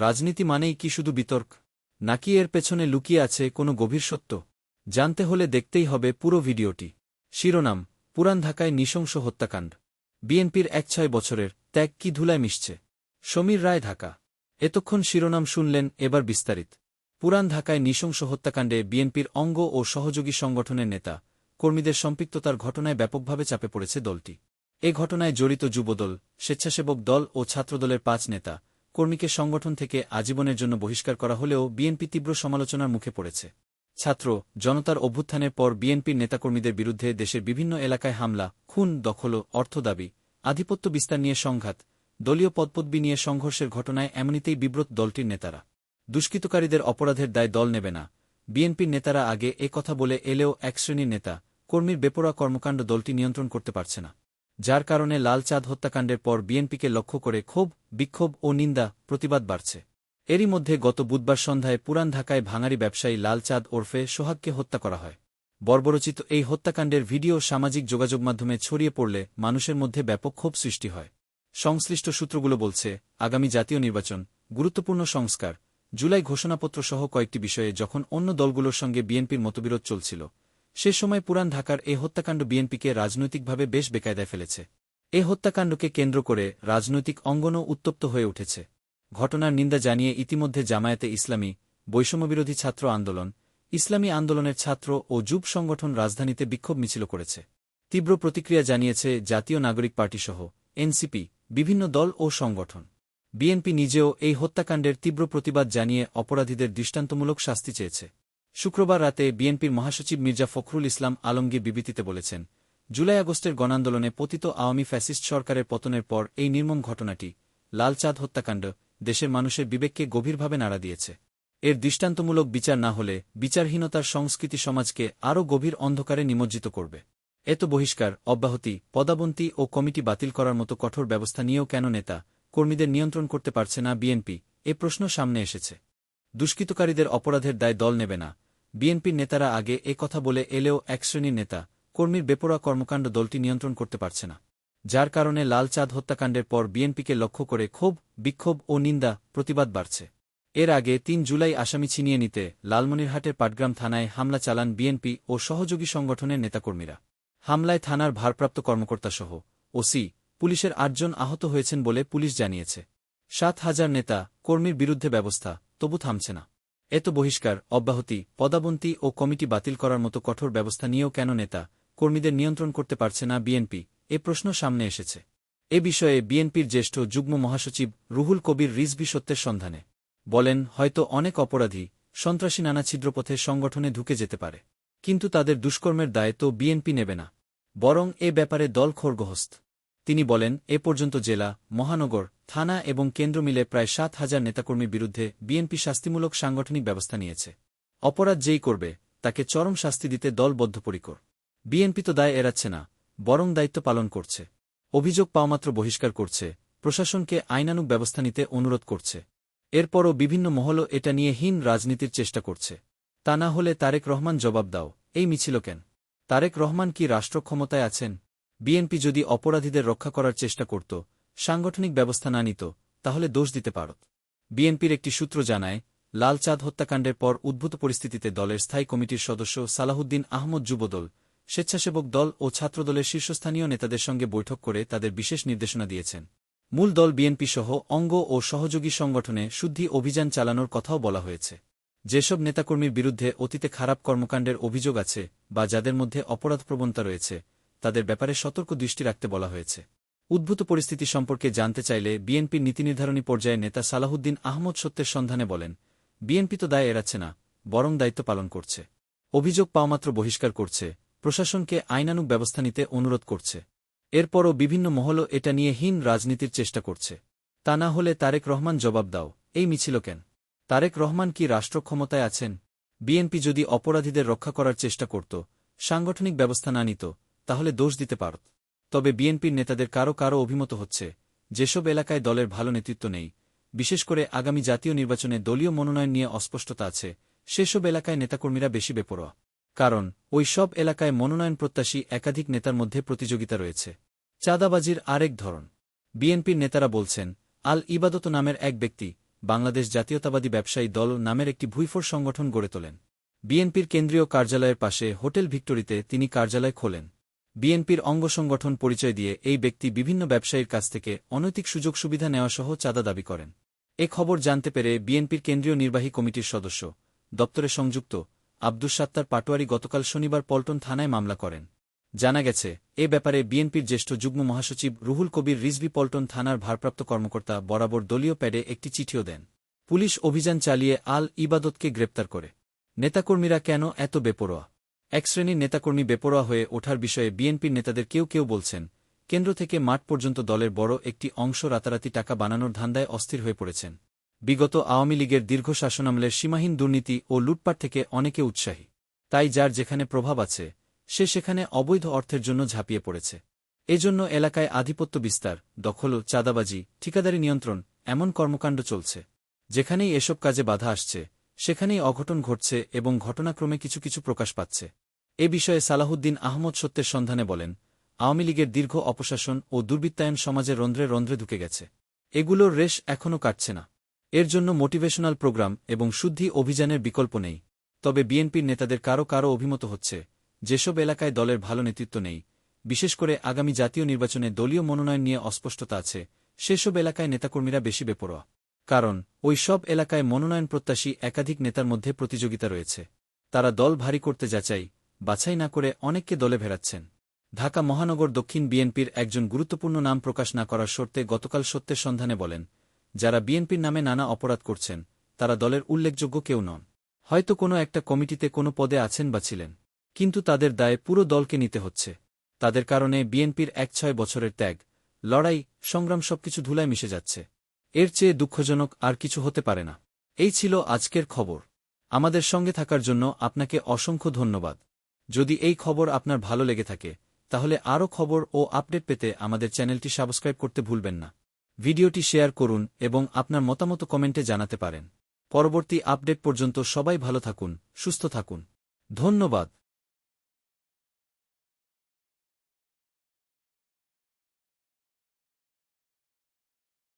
রাজনীতি মানেই কি শুধু বিতর্ক? নাকি এর পেছনে লুকিয়ে আছে কোনো গভীর সত্য? জানতে হলে দেখতেই হবে পুরো ভিডিওটি। শিরোনাম, পুরান ঢাকায় নৃশংস হত্যাকাণ্ড। বিএনপির এক ছয় বছরের ত্যাগ কি ধুলায় মিশছে? সমীর রায়, ঢাকা। এতক্ষণ শিরোনাম শুনলেন এবার বিস্তারিত। পুরান ঢাকায় নৃশংস হত্যাকাণ্ডে বিএনপির অঙ্গ ও সহযোগী সংগঠনের নেতা, কর্মীদের সম্পৃক্ততার ঘটনায় ব্যাপকভাবে চাপে পড়েছে দলটি। এ ঘটনায় জড়িত যুবদল, স্বেচ্ছাসেবক দল ও ছাত্রদলের পাঁচ নেতা কর্মীকে সংগঠন থেকে আজীবনের জন্য বহিষ্কার করা হলেও বিএনপি তীব্র সমালোচনার মুখে পড়েছে। ছাত্র জনতার অভ্যুত্থানের পর বিএনপির নেতাকর্মীদের বিরুদ্ধে দেশের বিভিন্ন এলাকায় হামলা, খুন, দখল অর্থ দাবি, আধিপত্য বিস্তার নিয়ে সংঘাত, দলীয় পদপদবি নিয়ে সংঘর্ষের ঘটনায় এমনিতেই বিব্রত দলটির নেতারা। দুষ্কৃতকারীদের অপরাধের দায় দল নেবে না। বিএনপির নেতারা আগে এ কথা বলে এলেও এক শ্রেণির নেতা, কর্মীর বেপরোয়া কর্মকাণ্ড দলটি নিয়ন্ত্রণ করতে পারছে না। যার কারণে লাল চাঁদ হত্যাকাণ্ডের পর বিএনপিকে লক্ষ্য করে ক্ষোভ বিক্ষোভ ও নিন্দা প্রতিবাদ বাড়ছে। এরই মধ্যে গত বুধবার সন্ধ্যায় পুরান ঢাকায় ভাঙারি ব্যবসায়ী লালচাঁদ ওরফে সোহাগকে হত্যা করা হয়। বর্বরচিত এই হত্যাকাণ্ডের ভিডিও সামাজিক যোগাযোগ মাধ্যমে ছড়িয়ে পড়লে মানুষের মধ্যে ব্যাপক ক্ষোভ সৃষ্টি হয়। সংশ্লিষ্ট সূত্রগুলো বলছে, আগামী জাতীয় নির্বাচন, গুরুত্বপূর্ণ সংস্কার, জুলাই ঘোষণাপত্র সহ কয়েকটি বিষয়ে যখন অন্য দলগুলোর সঙ্গে বিএনপির মতবিরোধ চলছিল, সে সময় পুরান ঢাকার এই হত্যাকাণ্ড বিএনপিকে রাজনৈতিকভাবে বেশ বেকায়দায় ফেলেছে। এ হত্যাকাণ্ডকে কেন্দ্র করে রাজনৈতিক অঙ্গনও উত্তপ্ত হয়ে উঠেছে। ঘটনার নিন্দা জানিয়ে ইতিমধ্যে জামায়াতে ইসলামী বৈষম্যবিরোধী ছাত্র আন্দোলন, ইসলামী আন্দোলনের ছাত্র ও যুব সংগঠন রাজধানীতে বিক্ষোভ মিছিল করেছে। তীব্র প্রতিক্রিয়া জানিয়েছে জাতীয় নাগরিক পার্টিসহ এনসিপি, বিভিন্ন দল ও সংগঠন। বিএনপি নিজেও এই হত্যাকাণ্ডের তীব্র প্রতিবাদ জানিয়ে অপরাধীদের দৃষ্টান্তমূলক শাস্তি চেয়েছে। শুক্রবার রাতে বিএনপির মহাসচিব মির্জা ফখরুল ইসলাম আলমগীর বিবৃতিতে বলেছেন জুলাই আগস্টের গণান্দোলনে পতিত আওয়ামী ফ্যাসিস্ট সরকারের পতনের পর এই নির্মম ঘটনাটি লালচাঁদ হত্যাকাণ্ড দেশের মানুষের বিবেককে গভীরভাবে নাড়া দিয়েছে। এর দৃষ্টান্তমূলক বিচার না হলে বিচারহীনতার সংস্কৃতি সমাজকে আরও গভীর অন্ধকারে নিমজ্জিত করবে। এত বহিষ্কার, অব্যাহতি, পদাবন্তী ও কমিটি বাতিল করার মতো কঠোর ব্যবস্থা নিয়েও কেন নেতা কর্মীদের নিয়ন্ত্রণ করতে পারছে না বিএনপি? এ প্রশ্ন সামনে এসেছে। দুষ্কৃতকারীদের অপরাধের দায় দল নেবে না। বিএনপির নেতারা আগে এ কথা বলে এলেও এক শ্রেণির নেতা কর্মীর বেপরোয়া কর্মকাণ্ড দলটি নিয়ন্ত্রণ করতে পারছে না, যার কারণে লাল চাঁদ হত্যাকাণ্ডের পর বিএনপিকে লক্ষ্য করে ক্ষোভ, বিক্ষোভ ও নিন্দা, প্রতিবাদ বাড়ছে। এর আগে তিন জুলাই আসামি ছিনিয়ে নিতে লালমনিরহাটের পাটগ্রাম থানায় হামলা চালান বিএনপি ও সহযোগী সংগঠনের নেতাকর্মীরা। হামলায় থানার ভারপ্রাপ্ত কর্মকর্তাসহ ওসি, পুলিশের আটজন আহত হয়েছেন বলে পুলিশ জানিয়েছে। সাত হাজার নেতা কর্মীর বিরুদ্ধে ব্যবস্থা, তবু থামছে না। এত বহিষ্কার, অব্যাহতি, পদাবন্তি ও কমিটি বাতিল করার মতো কঠোর ব্যবস্থা নিয়েও কেন নেতা কর্মীদের নিয়ন্ত্রণ করতে পারছে না বিএনপি। এ প্রশ্ন সামনে এসেছে। এ বিষয়ে বিএনপির জ্যেষ্ঠ যুগ্ম মহাসচিব রুহুল কবির রিজভি সত্যের সন্ধানে। বলেন, হয়তো অনেক অপরাধী সন্ত্রাসী নানা ছিদ্রপথে সংগঠনে ঢুকে যেতে পারে। কিন্তু তাদের দুষ্কর্মের দায় তো বিএনপি নেবে না। বরং এ ব্যাপারে দল খোরগহস্ত। তিনি বলেন, এ পর্যন্ত জেলা, মহানগর, থানা এবং কেন্দ্র মিলে প্রায় সাত হাজার নেতাকর্মীর বিরুদ্ধে বিএনপি শাস্তিমূলক সাংগঠনিক ব্যবস্থা নিয়েছে। অপরাধ যেই করবে, তাকে চরম শাস্তি দিতে দল বদ্ধপরিকর বিএনপি তো দায় এড়াচ্ছে না, বরং দায়িত্ব পালন করছে। অভিযোগ পাওয়ামাত্র বহিষ্কার করছে, প্রশাসনকে আইনানুক ব্যবস্থা নিতে অনুরোধ করছে। এরপরও বিভিন্ন মহল এটা নিয়ে হীন রাজনীতির চেষ্টা করছে। তা না হলে তারেক রহমান জবাব দাও, এই মিছিল কেন? তারেক রহমান কি রাষ্ট্র ক্ষমতায় আছেন? বিএনপি যদি অপরাধীদের রক্ষা করার চেষ্টা করত, সাংগঠনিক ব্যবস্থা না নিত, তাহলে দোষ দিতে পারত। বিএনপির একটি সূত্র জানায় লালচাঁদ হত্যাকাণ্ডের পর উদ্ভূত পরিস্থিতিতে দলের স্থায়ী কমিটির সদস্য সালাহুদ্দিন আহমদ যুবদল স্বেচ্ছাসেবক দল ও ছাত্রদলের শীর্ষস্থানীয় নেতাদের সঙ্গে বৈঠক করে তাদের বিশেষ নির্দেশনা দিয়েছেন। মূল দল বিএনপি সহ অঙ্গ ও সহযোগী সংগঠনে শুদ্ধি অভিযান চালানোর কথাও বলা হয়েছে। যেসব নেতাকর্মীর বিরুদ্ধে অতীতে খারাপ কর্মকাণ্ডের অভিযোগ আছে বা যাদের মধ্যে অপরাধ প্রবণতা রয়েছে, তাদের ব্যাপারে সতর্ক দৃষ্টি রাখতে বলা হয়েছে। উদ্ভূত পরিস্থিতি সম্পর্কে জানতে চাইলে বিএনপির নীতিনির্ধারণী পর্যায়ে নেতা সালাহুদ্দিন আহমদ সত্যের সন্ধানে বলেন, বিএনপি তো দায় এড়াচ্ছে না, বরং দায়িত্ব পালন করছে। অভিযোগ পাওয়ামাত্র বহিষ্কার করছে প্রশাসনকে আইনানুক ব্যবস্থা নিতে অনুরোধ করছে। এরপরও বিভিন্ন মহল এটা নিয়ে হীন রাজনীতির চেষ্টা করছে। তা না হলে তারেক রহমান জবাব দাও, এই মিছিল কেন? তারেক রহমান কি রাষ্ট্র ক্ষমতায় আছেন? বিএনপি যদি অপরাধীদের রক্ষা করার চেষ্টা করত, সাংগঠনিক ব্যবস্থা না নিত, তাহলে দোষ দিতে পারত। তবে বিএনপির নেতাদের কারও কারও অভিমত হচ্ছে, যেসব এলাকায় দলের ভালো নেতৃত্ব নেই, বিশেষ করে আগামী জাতীয় নির্বাচনে দলীয় মনোনয়ন নিয়ে অস্পষ্টতা আছে, সেসব এলাকায় নেতাকর্মীরা বেশি বেপরোয়া। কারণ ওই সব এলাকায় মনোনয়ন প্রত্যাশী একাধিক নেতার মধ্যে প্রতিযোগিতা রয়েছে। চাঁদাবাজির আরেক ধরন। বিএনপির নেতারা বলছেন, আল ইবাদত নামের এক ব্যক্তি, বাংলাদেশ জাতীয়তাবাদী ব্যবসায়ী দল নামের একটি ভুইফোর সংগঠন গড়ে তোলেন। বিএনপির কেন্দ্রীয় কার্যালয়ের পাশে হোটেল ভিক্টোরিতে তিনি কার্যালয় খোলেন। বিএনপির অঙ্গ সংগঠন পরিচয় দিয়ে এই ব্যক্তি বিভিন্ন ব্যবসায়ীর কাছ থেকে অনৈতিক সুযোগ সুবিধা নেওয়াসহ চাঁদা দাবি করেন। এ খবর জানতে পেরে বিএনপির কেন্দ্রীয় নির্বাহী কমিটির সদস্য দপ্তরে সংযুক্ত আব্দুস সাত্তার পাটোয়ারি গতকাল শনিবার পল্টন থানায় মামলা করেন। জানা গেছে, এ ব্যাপারে বিএনপির জ্যেষ্ঠ যুগ্ম মহাসচিব রুহুল কবির রিজভি পল্টন থানার ভারপ্রাপ্ত কর্মকর্তা বরাবর দলীয় প্যাডে একটি চিঠিও দেন। পুলিশ অভিযান চালিয়ে আল ইবাদতকে গ্রেপ্তার করে। নেতাকর্মীরা কেন এত বেপরোয়া? এক শ্রেণির নেতাকর্মী বেপরোয়া হয়ে ওঠার বিষয়ে বিএনপির নেতাদের কেউ কেউ বলছেন, কেন্দ্র থেকে মাঠ পর্যন্ত দলের বড় একটি অংশ রাতারাতি টাকা বানানোর ধান্দায় অস্থির হয়ে পড়েছেন। বিগত আওয়ামী লীগের দীর্ঘ শাসনামলের সীমাহীন দুর্নীতি ও লুটপাট থেকে অনেকে উৎসাহী। তাই যার যেখানে প্রভাব আছে, সে সেখানে অবৈধ অর্থের জন্য ঝাঁপিয়ে পড়েছে। এজন্য এলাকায় আধিপত্য বিস্তার, দখল চাঁদাবাজি, ঠিকাদারি নিয়ন্ত্রণ এমন কর্মকাণ্ড চলছে। যেখানেই এসব কাজে বাধা আসছে, সেখানেই অঘটন ঘটছে এবং ঘটনাক্রমে কিছু কিছু প্রকাশ পাচ্ছে। এ বিষয়ে সালাহুদ্দিন আহমদ সত্যের সন্ধানে বলেন, আওয়ামী লীগের দীর্ঘ অপশাসন ও দুর্বৃত্তায়ন সমাজে রন্ধ্রে রন্ধ্রে ঢুকে গেছে। এগুলোর রেশ এখনও কাটছে না। এর জন্য মোটিভেশনাল প্রোগ্রাম এবং শুদ্ধি অভিযানের বিকল্প নেই। তবে বিএনপির নেতাদের কারও কারও অভিমত হচ্ছে, যেসব এলাকায় দলের ভালো নেতৃত্ব নেই। বিশেষ করে আগামী জাতীয় নির্বাচনে দলীয় মনোনয়ন নিয়ে অস্পষ্টতা আছে, সেসব এলাকায় নেতাকর্মীরা বেশি বেপরোয়া। কারণ, ওই সব এলাকায় মনোনয়ন প্রত্যাশী একাধিক নেতার মধ্যে প্রতিযোগিতা রয়েছে। তারা দল ভারী করতে যাচাই, বাছাই না করে অনেককে দলে ভেড়াচ্ছেন। ঢাকা মহানগর দক্ষিণ বিএনপির একজন গুরুত্বপূর্ণ নাম প্রকাশ না করার শর্তে গতকাল সত্যের সন্ধানে বলেন যারা বিএনপির নামে নানা অপরাধ করছেন, তারা দলের উল্লেখযোগ্য কেউ নন। হয়তো কোনো একটা কমিটিতে কোনো পদে আছেন বা ছিলেন। কিন্তু তাদের দায়ে পুরো দলকে নিতে হচ্ছে। তাদের কারণে বিএনপির এক ছয় বছরের ত্যাগ, লড়াই, সংগ্রাম সবকিছু ধুলায় মিশে যাচ্ছে। এর চেয়ে দুঃখজনক আর কিছু হতে পারে না। এই ছিল আজকের খবর। আমাদের সঙ্গে থাকার জন্য আপনাকে অসংখ্য ধন্যবাদ। যদি এই খবর আপনার ভালো লেগে থাকে, তাহলে আরও খবর ও আপডেট পেতে আমাদের চ্যানেলটি সাবস্ক্রাইব করতে ভুলবেন না। ভিডিওটি শেয়ার করুন এবং আপনার মতামত কমেন্টে জানাতে পারেন। পরবর্তী আপডেট পর্যন্ত সবাই ভালো থাকুন, সুস্থ থাকুন। ধন্যবাদ।